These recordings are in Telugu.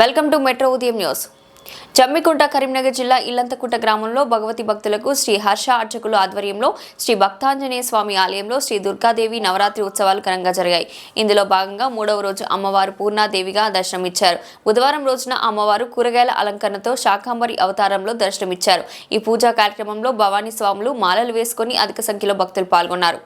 Welcome to metro Udayam news. Jammikunta Karimnagar జిల్లా ఇల్లంతకుంట గ్రామంలో భగవతి భక్తులకు శ్రీ హర్ష అర్చకుల ఆధ్వర్యంలో శ్రీ భక్తాంజనేయ స్వామి ఆలయంలో శ్రీ దుర్గాదేవి నవరాత్రి ఉత్సవాలు ఘనంగా జరిగాయి. ఇందులో భాగంగా మూడవ రోజు అమ్మవారు పూర్ణాదేవిగా దర్శనమిచ్చారు. బుధవారం రోజున అమ్మవారు కూరగాయల అలంకరణతో శాకాంబరి అవతారంలో దర్శనమిచ్చారు. ఈ పూజా కార్యక్రమంలో భవానీ స్వాములు మాలలు వేసుకొని అధిక సంఖ్యలో భక్తులు పాల్గొన్నారు.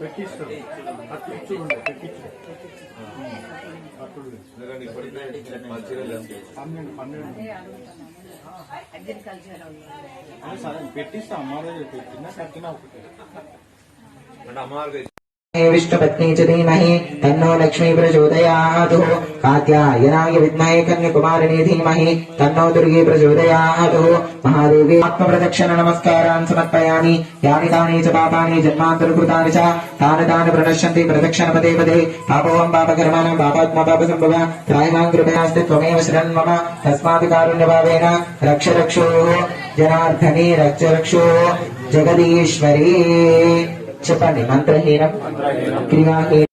పెట్టిస్తారు అట్లా చూడండి పెట్టించు. పన్నెండు పన్నెండు. ఆ, సరే పెట్టిస్తా. అమ్మాయి పెట్టినా కట్టినా ఒకటి. विष्णुपत्नी च धीमहि तन्नो लक्ष्मी प्रचोदयात् कात्यायनाय विद्महे कन्याकुमारिणे धीमहि तन्नो दुर्गे प्रचोदयात् महादेवी आत्मप्रदक्षिण नमस्कारान् समर्पयामि यानि तानि च पापानि जन्मान्तरकृतानि च तानि तानि प्रणश्यन्ति प्रदक्षिण पदे पदे पापोऽहं पापकर्माणां पापात्मा पापसम्भव त्रायमां कृपयास्ति त्वमेव शरणं मम तस्मात् कारुण्यभावेन रक्ष रक्षोः जनार्दने रक्ष रक्षोः जगदीश्वरी చెప్పండి. మంత్రహీనం క్రియాహీనం.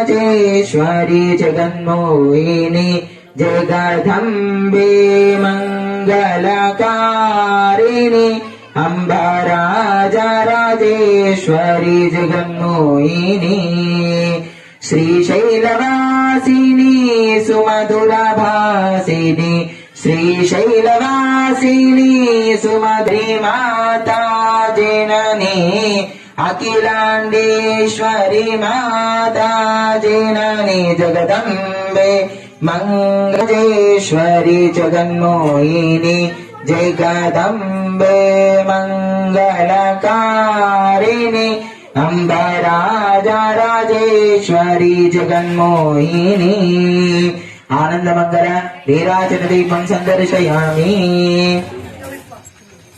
राजेश्वरी जगन्मोहिनी जगदम्बे मङ्गलकारिणि अम्बा राजेश्वरी जगन्मोहिनी श्रीशैलवासिनी सुमधुरभासिनी श्रीशैलवासिनी सुमधुरी माता जननी அகிலாண்டேஸ்வரி மாதாஜினி ஜெகதம்பே மங்கஜேஸ்வரி ஜெகன்மோயினி ஜெகதம்பே மங்களகாரிணி அம்பராஜராஜேஸ்வரி ஜெகன்மோயினி ஆனந்தமங்கல வீராஜனதை பம் சந்தர்ஷயாமி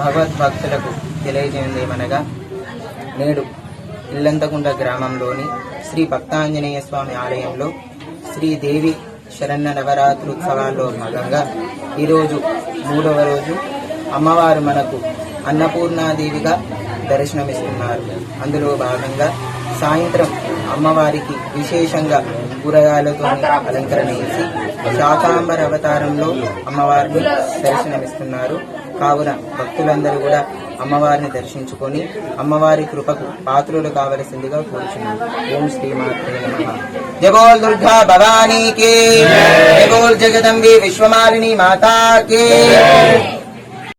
భగవద్భక్తులకు ఏమనగా నేడు ఇల్లంతకుంట గ్రామంలోని శ్రీ భక్తాంజనేయ స్వామి ఆలయంలో శ్రీదేవి శరణ నవరాత్రుత్సవాల్లో భాగంగా ఈరోజు మూడవ రోజు అమ్మవారు మనకు అన్నపూర్ణాదేవిగా దర్శనమిస్తున్నారు. అందులో భాగంగా సాయంత్రం అమ్మవారికి విశేషంగా కూరగాయలతో అలంకరణ చేసి శాకాంబర అవతారంలో అమ్మవారిని దర్శనమిస్తున్నారు. కావున భక్తులందరూ కూడా అమ్మవారిని దర్శించుకొని అమ్మవారి కృపకు పాత్రులు కావలసిందిగా కోరుచున్నారు ఓం శ్రీమాత్రే నమః. జగోల్ దుర్గా భవానీ కే జగదంబి విశ్వమాలిని మాతా కే